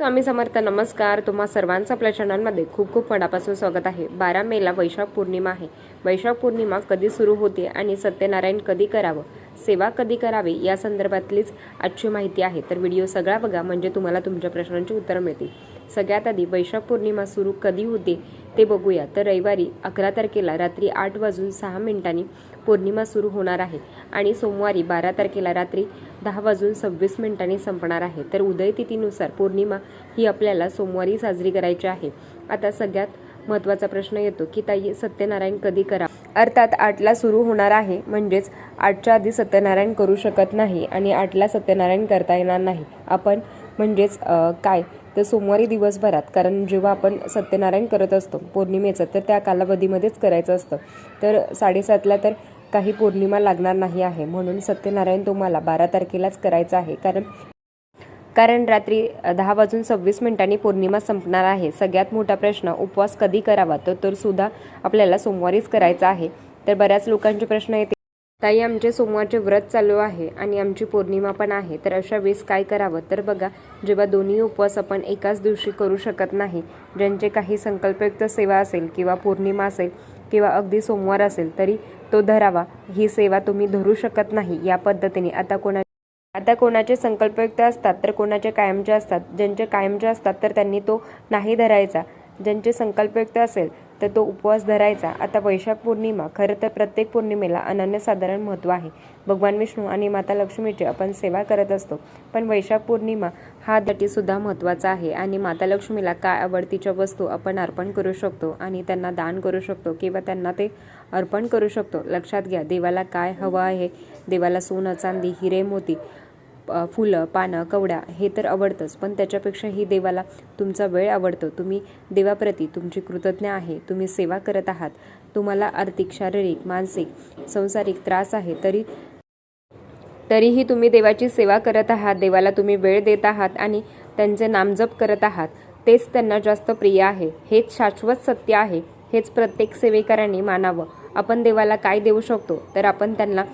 स्वामी समर्थ नमस्कार. तुम्हा सर्वांचं आपल्या चॅनलमध्ये खूप खूप मनापासून स्वागत आहे. बारा मेला वैशाख पौर्णिमा आहे. वैशाख पौर्णिमा कधी सुरू होते आणि सत्यनारायण कधी करावं? सेवा कधी करावी या संदर्भातलीच आजची माहिती आहे. तर व्हिडिओ सगळा बघा. म्हणजे तुम्हाला तुमच्या प्रश्नांची उत्तरं मिळतील. सगळ्यात आधी वैशाख पौर्णिमा सुरू कधी होते ते बघूया. तर रविवारी अकरा तारखेला रात्री आठ वाजून सहा मिनिटांनी पौर्णिमा सुरू होणार आहे आणि सोमवारी बारा तारखेला रात्री दहा वाजून सव्वीस मिनिटांनी संपणार आहे. तर उदयतिथीनुसार पौर्णिमा ही आपल्याला सोमवारी साजरी करायची आहे. आता सगळ्यात महत्त्वाचा प्रश्न येतो की ताई सत्यनारायण कधी करा? अर्थात आठला सुरू होणार आहे म्हणजेच आठच्या आधी सत्यनारायण करू शकत नाही आणि आठला सत्यनारायण करता येणार नाही. आपण म्हणजेच काय? तर सोमवारी दिवसभरात कारण जेव्हा आपण सत्यनारायण करत असतो पौर्णिमेचं तर त्या कालावधीमध्येच करायचं असतं. तर साडेसातला तर काही पौर्णिमा लागणार नाही आहे म्हणून सत्यनारायण तुम्हाला बारा तारखेलाच करायचं आहे. कारण कारण रात्री दहा वाजून सव्वीस मिनिटांनी पौर्णिमा संपणार आहे. सगळ्यात मोठा प्रश्न उपवास कधी करावा? तर सुद्धा आपल्याला सोमवारीच करायचा आहे. तर बऱ्याच लोकांचे प्रश्न येते. ताई आमचे सोमवारचे व्रत चालू आहे आणि आमची पौर्णिमा पण आहे. तर अशा वेळेस काय करावं? तर बघा जेव्हा दोन्ही उपवास आपण एकाच दिवशी करू शकत नाही ज्यांचे काही संकल्पयुक्त सेवा असेल किंवा पौर्णिमा असेल किंवा अगदी सोमवार असेल तरी तो धरावा. ही सेवा तुम्ही धरू शकत नाही या पद्धतीने. आता कोणा आता कोणाचे संकल्पयुक्त असतात तर कोणाचे कायमचे असतात. ज्यांचे कायमचे असतात तर त्यांनी तो नाही धरायचा. ज्यांचे संकल्पयुक्त असेल तर तो उपवास धरायचा. आता वैशाख पौर्णिमा खरं तर प्रत्येक पौर्णिमेला अनन्यसाधारण महत्त्व आहे. भगवान विष्णू आणि माता लक्ष्मीची आपण सेवा करत असतो. पण वैशाख पौर्णिमा हा दटीसुद्धा महत्त्वाचा आहे आणि माता लक्ष्मीला काय आवडतीच्या वस्तू आपण अर्पण करू शकतो आणि त्यांना दान करू शकतो किंवा त्यांना ते अर्पण करू शकतो. लक्षात घ्या देवाला काय हवं आहे? देवाला सोनं चांदी हिरे मोती फुलं पानं कवड्या हे तर आवडतंच पण त्याच्यापेक्षाही देवाला तुमचा वेळ आवडतो. तुम्ही देवाप्रती तुमची कृतज्ञ आहे तुम्ही सेवा करत आहात. तुम्हाला आर्थिक शारीरिक मानसिक संसारिक त्रास आहे तरी तरीही तुम्ही देवाची सेवा करत आहात देवाला तुम्ही वेळ देत आहात आणि त्यांचे नामजप करत आहात. तेच त्यांना जास्त प्रिय आहे. हेच शाश्वत सत्य आहे. हेच प्रत्येक सेवेकरांनी मानावं. आपण देवाला काय देऊ शकतो? तर आपण त्यांना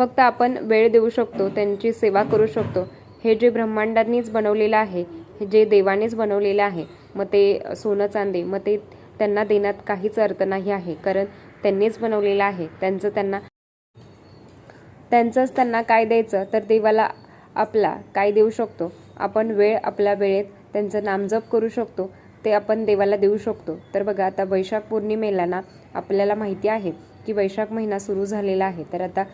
फक्त आपण वेळ देऊ शकतो त्यांची सेवा करू शकतो. हे जे ब्रह्मांडांनीच बनवलेलं आहे हे जे देवानेच बनवलेलं आहे मग ते सोनं चांदी मग ते त्यांना देण्यात काहीच अर्थ नाही आहे कारण त्यांनीच बनवलेलं आहे. त्यांचं त्यांना त्यांचंच त्यांना काय द्यायचं तर देवाला आपला काय देऊ शकतो? आपण वेळ आपल्या वेळेत त्यांचं नामजप करू शकतो ते आपण देवाला देऊ शकतो. तर बघा आता वैशाख पौर्णिमेला ना आपल्याला माहिती आहे की वैशाख महिना सुरू झालेला आहे. तर आता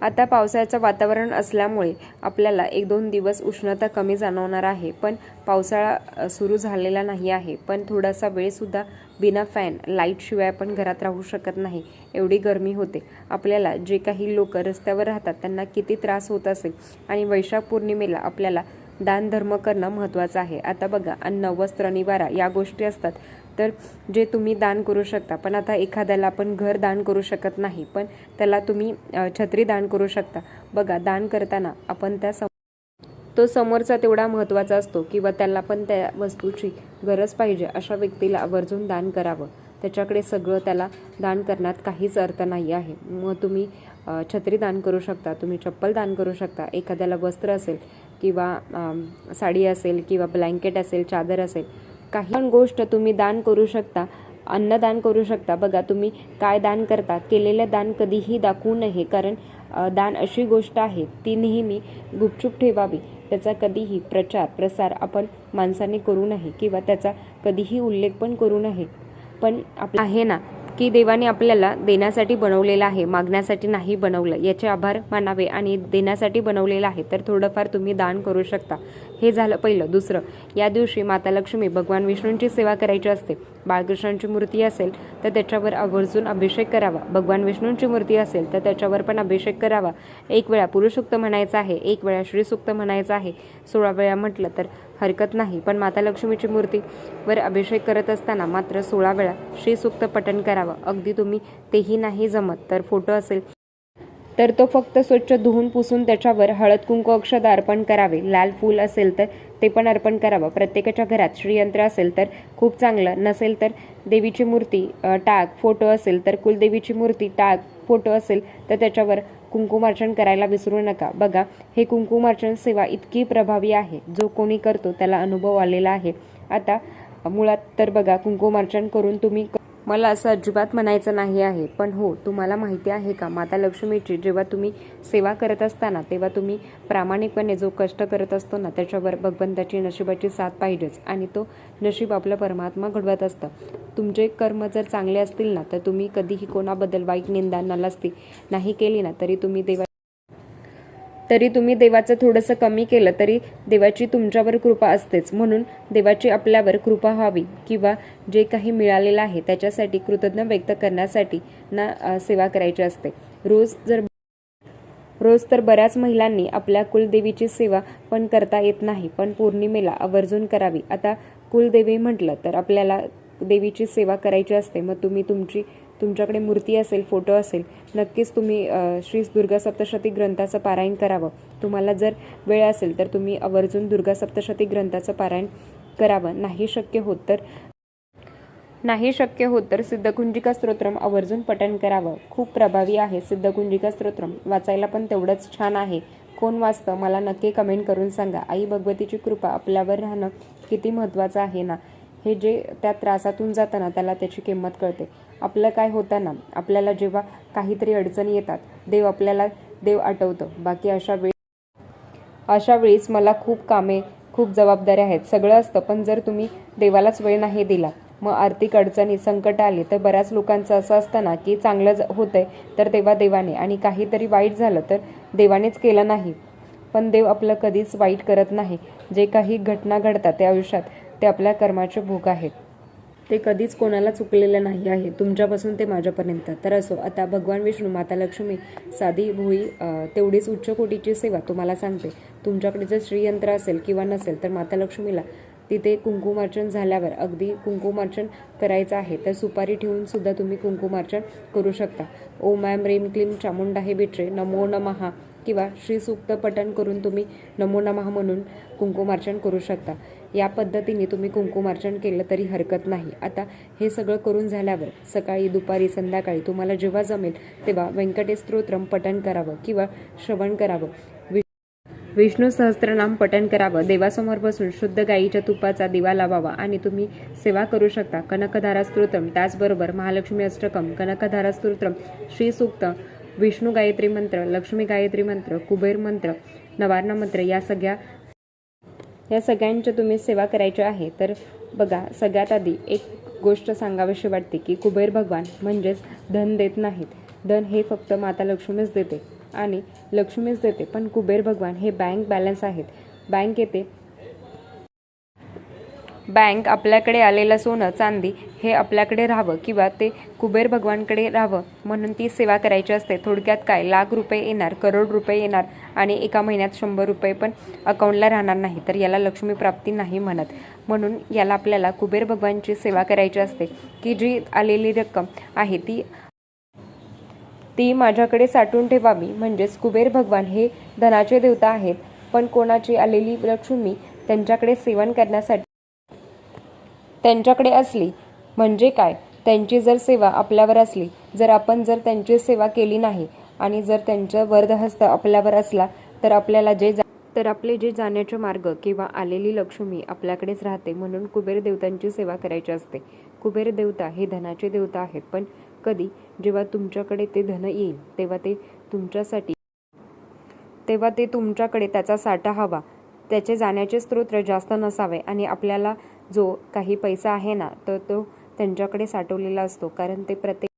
आता पावसाळ्याचं वातावरण असल्यामुळे आपल्याला एक दोन दिवस उष्णता कमी जाणवणार आहे पण पावसाळा सुरू झालेला नाही आहे. पण थोडासा वेळसुद्धा बिना फॅन लाईटशिवाय आपण घरात राहू शकत नाही एवढी गरमी होते. आपल्याला जे काही लोक रस्त्यावर राहतात त्यांना किती त्रास होत असेल आणि वैशाख पौर्णिमेला आपल्याला दानधर्म करणं महत्त्वाचं आहे. आता बघा अन्न वस्त्र निवारा या गोष्टी असतात. तर जे तुम्ही दान करू शकता. पण आता एखाद्याला आपण घर दान करू शकत नाही पण त्याला तुम्ही छत्री दान करू शकता. बघा दान करताना आपण त्या सम तो समोरचा तेवढा महत्त्वाचा असतो किंवा त्याला पण त्या वस्तूची गरज पाहिजे अशा व्यक्तीला आवर्जून दान करावं. त्याच्याकडे सगळं त्याला दान करण्यात काहीच अर्थ नाही आहे. मग तुम्ही छत्री दान करू शकता तुम्ही चप्पल दान करू शकता. एखाद्याला वस्त्र असेल किंवा साडी असेल किंवा ब्लँकेट असेल चादर असेल काही पण गोष्ट तुम्ही दान करू शकता अन्नदान करू शकता. बघा तुम्ही काय दान करता? केलेलं दान कधीही दाखवू नये कारण दान अशी गोष्ट आहे ती नेहमी गुपचूप ठेवावी. त्याचा कधीही प्रचार प्रसार आपण माणसाने करू नये किंवा त्याचा कधीही उल्लेख पण करू नये. पण आपलं आहे ना की देवाने आपल्याला देण्यासाठी बनवलेलं आहे मागण्यासाठी नाही बनवलं याचे आभार मानावे आणि देण्यासाठी बनवलेलं आहे तर थोडंफार तुम्ही दान करू शकता. हे झालं पहिलं. दुसरं या दिवशी माता लक्ष्मी भगवान विष्णूंची सेवा करायची असते. बाळकृष्णांची मूर्ती असेल तर त्याच्यावर आवर्जून अभिषेक करावा. भगवान विष्णूंची मूर्ती असेल तर त्याच्यावर पण अभिषेक करावा. एक वेळा पुरुषुक्त म्हणायचं आहे एक वेळा श्रीसुक्त म्हणायचं आहे. सोळा वेळा म्हटलं तर हरकत नाही. पण माता लक्ष्मीची मूर्तीवर अभिषेक करत असताना मात्र सोळा वेळा श्रीसुक्त पठण करावं. अगदी तुम्ही तेही नाही जमत तर फोटो असेल. तर तो फक्त स्वच्छ धुवून पुसून त्याच्यावर हळद कुंकू अक्षदा अर्पण करावे. लाल फूल असेल तर ते पण अर्पण करावं. प्रत्येकाच्या घरात श्रीयंत्र असेल तर खूप चांगलं. नसेल तर देवीची मूर्ती टाक फोटो असेल तर कुलदेवीची मूर्ती टाक फोटो असेल तर त्याच्यावर कुंकुमार्चन करायला विसरू नका. बघा हे कुंकुमार्चन सेवा इतकी प्रभावी आहे. जो कोणी करतो त्याला अनुभव आलेला आहे. आता मुळात तर बघा कुंकुमार्चन करून तुम्ही मला असं अजिबात म्हणायचं नाही आहे. पण हो तुम्हाला माहिती आहे का माता लक्ष्मीची जेव्हा तुम्ही सेवा करत असताना तेव्हा तुम्ही प्रामाणिकपणे जो कष्ट करत असतो ना त्याच्यावर भगवंताची नशिबाची साथ पाहिजेच. आणि तो नशीब आपला परमात्मा घडवत असतं. तुमचे कर्म जर चांगले असतील ना तर तुम्ही कधीही कोणाबद्दल वाईट निंदा नलास्ती नाही केली ना तरी तुम्ही देवा तरी तुम्ही देवाचं थोडंसं कमी केलं तरी देवाची तुमच्यावर कृपा असतेच. म्हणून देवाची आपल्यावर कृपा व्हावी किंवा जे काही मिळालेलं आहे त्याच्यासाठी कृतज्ञ व्यक्त करण्यासाठी ना सेवा करायची असते. रोज जर रोज तर बऱ्याच महिलांनी आपल्या कुलदेवीची सेवा पण करता येत नाही पण पौर्णिमेला आवर्जून करावी. आता कुलदेवी म्हटलं तर आपल्याला देवीची सेवा करायची असते मग तुम्ही तुमची तुमच्याकडे मूर्ती असेल फोटो असेल नक्कीच तुम्ही श्री दुर्गा सप्तशती ग्रंथाचं पारायण करावं. तुम्हाला जर वेळ असेल तर तुम्ही आवर्जून दुर्गा सप्तशती ग्रंथाचं पारायण करावं. नाही शक्य होत तर नाही शक्य होत तर सिद्धकुंजिका स्तोत्रम आवर्जून पठण करावं. खूप प्रभावी आहे सिद्धकुंजिका स्तोत्रम. वाचायला पण तेवढंच छान आहे. कोण वाचतं? मला नक्की कमेंट करून सांगा. आई भगवतीची कृपा आपल्यावर राहणं किती महत्त्वाचं आहे ना? हे जे त्या त्रासातून जाताना त्याला त्याची किंमत कळते. आपलं काय होताना आपल्याला जेव्हा काहीतरी अडचणी येतात देव आपल्याला देव आठवतं. बाकी अशा वेळी अशा वेळीच मला खूप कामे खूप जबाबदाऱ्या आहेत. सगळं असतं पण जर तुम्ही देवालाच वेळ नाही दिला मग आर्थिक अडचणी संकट आले तर बऱ्याच लोकांचं असं असतं ना की चांगलं ज- होतंय तर तेव्हा देवाने. आणि काहीतरी वाईट झालं तर देवानेच केलं नाही. पण देव आपलं कधीच वाईट करत नाही. जे काही घटना घडतात त्या आयुष्यात ते आपल्या कर्माचे भोग आहेत. ते कधीच कोणाला चुकलेलं नाही आहे. तुमच्यापासून ते माझ्यापर्यंत. तर असो आता भगवान विष्णू माता लक्ष्मी साधी भोई तेवढीच उच्च कोटीची सेवा तुम्हाला सांगते. तुमच्याकडे जर श्रीयंत्र असेल किंवा नसेल तर माता लक्ष्मीला तिथे कुंकुमार्चन झाल्यावर अगदी कुंकुमार्चन करायचं आहे. तर सुपारी ठेवून सुद्धा तुम्ही कुंकुमार्चन करू शकता. ओम ऐम रेम क्लीम चामुंडा हे बिट्रे नमो. नमहा किंवा श्रीसूक्त पठण करून तुम्ही नमो नमः म्हणून कुंकुमार्चन करू शकता. या पद्धतीने तुम्ही कुंकुमार्चन केलं तरी हरकत नाही. आता हे सगळं करून झाल्यावर सकाळी दुपारी संध्याकाळी तुम्हाला जेव्हा जमेल तेव्हा व्यंकटेश स्तोत्रम पठण करावं किंवा श्रवण करावं. वि- विष्णू सहस्त्रनाम पठण करावं. देवासमोर बसून शुद्ध गाईच्या तुपाचा दिवा लावावा आणि तुम्ही सेवा करू शकता. कनकधारा स्तोत्रम. त्याचबरोबर महालक्ष्मी अष्टकम. कनकधारा स्तोत्रम. श्री सूक्त विष्णू गायत्री मंत्र लक्ष्मी गायत्री मंत्र कुबेर मंत्र नवारणा मंत्र या सगळ्या या सगळ्यांच्या तुम्ही सेवा करायच्या आहे. तर बघा सगळ्यात आधी एक गोष्ट सांगावीशी वाटते की कुबेर भगवान म्हणजेच धन देत नाहीत. धन हे फक्त माता लक्ष्मीच देते आणि लक्ष्मीच देते पण कुबेर भगवान हे बँक बॅलन्स आहेत. बँक येते बँक आपल्याकडे आलेलं सोनं चांदी हे आपल्याकडे राहावं किंवा ते कुबेर भगवानकडे राहावं म्हणून ती सेवा करायची असते. थोडक्यात काय? लाख रुपये येणार करोड रुपये येणार आणि एका महिन्यात शंभर रुपये पण अकाउंटला राहणार नाही. तर याला लक्ष्मी प्राप्ती नाही म्हणत. म्हणून याला आपल्याला कुबेर भगवानची सेवा करायची असते. की जी आलेली रक्कम आहे ती ती माझ्याकडे साठवून ठेवावी. म्हणजेच कुबेर भगवान हे धनाचे देवता आहेत. पण कोणाची आलेली लक्ष्मी त्यांच्याकडे सेवन करण्यासाठी त्यांच्याकडे असली म्हणजे काय? त्यांची जर सेवा आपल्यावर असली जर आपण जर त्यांची सेवा केली नाही आणि जर त्यांचं वरदहस्त आपल्यावर असला तर आपल्याला जे जा- तर आपले जे जाण्याचे मार्ग किंवा आलेली लक्ष्मी आपल्याकडेच राहते म्हणून कुबेर देवतांची सेवा करायची असते. कुबेर देवता हे धनाचे देवता आहेत पण कधी जेव्हा तुमच्याकडे ते धन येईल तेव्हा ते तुमच्यासाठी तेव्हा ते तुमच्याकडे त्याचा साठा हवा. त्याचे जाण्याचे स्रोत जास्त नसावे आणि आपल्याला जो काही पैसा आहे ना तर तो त्यांच्याकडे साठवलेला असतो. कारण ते प्रत्येक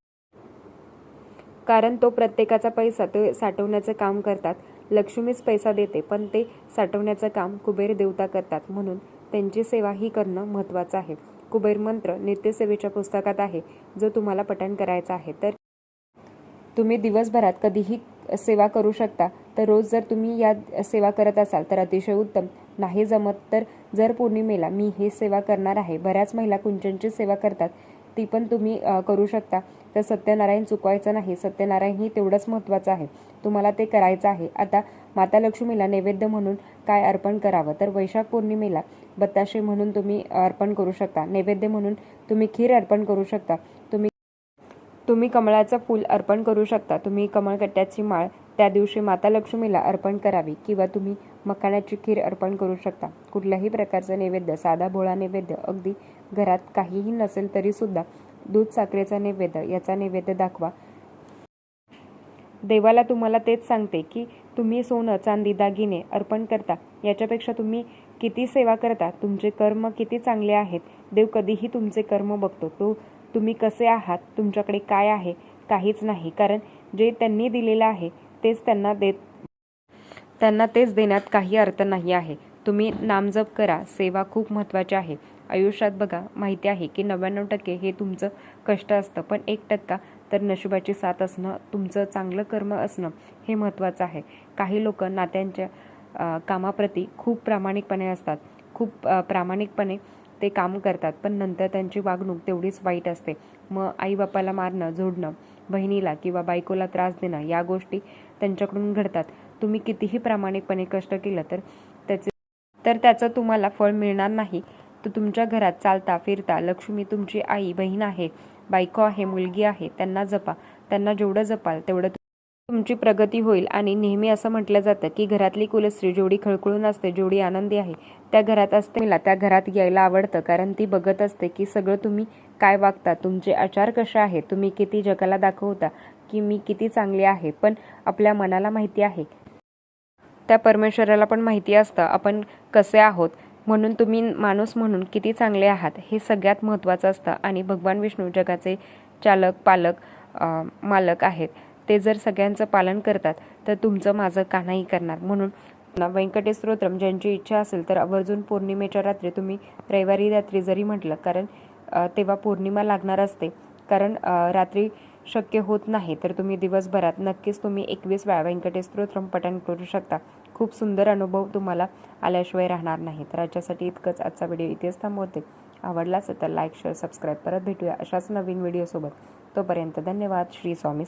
कारण तो प्रत्येकाचा पैसा ते साठवण्याचं काम करतात. लक्ष्मीच पैसा देते पण ते साठवण्याचं काम कुबेर देवता करतात. म्हणून त्यांची सेवा ही करणं महत्त्वाचं आहे. कुबेर मंत्र नित्यसेवेच्या पुस्तकात आहे. जो तुम्हाला पठण करायचा आहे. तर तुम्ही दिवसभरात कधीही सेवा करू शकता. तर रोज जर तुम्ही या सेवा करत असाल तर अतिशय उत्तम. नाही जमत तर जर पौर्णिमेला मी हे सेवा करणार आहे बऱ्याच महिला कुंचनची सेवा करतात ती पण तुम्ही करू शकता. तर सत्यनारायण चुकवायचं नाही सत्यनारायण ही तेवढंच महत्त्वाचं आहे. तुम्हाला ते करायचं आहे. आता माता लक्ष्मीला नैवेद्य म्हणून काय अर्पण करावं? तर वैशाख पौर्णिमेला बत्ताशे म्हणून तुम्ही अर्पण करू शकता. नैवेद्य म्हणून तुम्ही खीर अर्पण करू शकता. तुम्ही तुम्ही कमळाचं फूल अर्पण करू शकता. तुम्ही कमळकट्ट्याची माळ त्या दिवशी माता लक्ष्मीला अर्पण करावी किंवा तुम्ही मखाण्याची खीर अर्पण करू शकता. कुठल्याही प्रकारचा नैवेद्य साधा भोळा नैवेद्य अगदी घरात काहीही नसेल तरी सुद्धा दूध साखरेचा नैवेद्य याचा नैवेद्य दाखवा. देवाला तुम्हाला तेच सांगते की तुम्ही सोनं चांदी दागिने अर्पण करता. याच्यापेक्षा तुम्ही किती सेवा करता तुमचे कर्म किती चांगले आहेत देव कधीही तुमचे कर्म बघतो. तो तुम्ही कसे आहात तुमच्याकडे काय आहे काहीच नाही. कारण जे त्यांनी दिलेलं आहे तेच त्यांना देत त्यांना तेच देण्यात काही अर्थ नाही आहे. तुम्ही नामजप करा. सेवा खूप महत्त्वाची आहे. आयुष्यात बघा माहिती आहे की नव्याण्णव टक्के हे तुमचं कष्ट असतं. पण एक टक्का तर नशिबाची साथ असणं तुमचं चांगलं कर्म असणं हे महत्त्वाचं आहे. काही लोक नात्यांच्या कामाप्रती खूप प्रामाणिकपणे असतात. खूप प्रामाणिकपणे ते काम करतात पण नंतर त्यांची वागणूक तेवढीच वाईट असते. मग आईबापाला मारणं झोडणं बहिणीला किंवा बायकोला त्रास देणं या गोष्टी त्यांच्याकडून घडतात. तुम्ही कितीही प्रामाणिकपणे कष्ट केलं तर त्याचे तर त्याचं तुम्हाला फळ मिळणार नाही. तर तुमच्या घरात चालता फिरता लक्ष्मी तुमची आई बहीण आहे. बायको आहे मुलगी आहे. त्यांना जपा. त्यांना जेवढं जपाल तेवढं तुमची प्रगती होईल. आणि नेहमी असं म्हटलं जातं की घरातली कुलस्त्री जेवढी खळखळून असते जेवढी आनंदी आहे त्या घरात असते. मला त्या घरात यायला आवडतं. कारण ती बघत असते की सगळं तुम्ही काय वागता तुमचे आचार कसे आहेत तुम्ही किती जगाला दाखवता की मी किती चांगली आहे पण आपल्या मनाला माहिती आहे. त्या परमेश्वराला पण माहिती असतं आपण कसे आहोत म्हणून तुम्ही माणूस म्हणून किती चांगले आहात हे सगळ्यात महत्त्वाचं असतं. आणि भगवान विष्णू जगाचे चालक पालक मालक आहेत. ते जर सगळ्यांचं पालन करतात तर तुमचं माझं का नाही करणार? म्हणून व्यंकटेश स्तोत्रम ज्यांची इच्छा असेल तर आवर्जून पौर्णिमेच्या रात्री तुम्ही रविवारी रात्री जरी म्हटलं कारण तेव्हा पौर्णिमा लागणार असते. कारण रात्री शक्य होत नाही तर तुम्ही दिवसभरात नक्कीच तुम्ही एकवीस वेळा व्यंकटेस्तोत्रम पठण करू शकता. खूप सुंदर अनुभव तुम्हाला आल्याशिवाय राहणार नाही. तर याच्यासाठी इतकंच आजचा व्हिडिओ इथेच थांबवते. आवडला असेल तर लाईक शेअर सबस्क्राईब परत भेटूया अशाच नवीन व्हिडिओसोबत. तोपर्यंत धन्यवाद. श्री स्वामी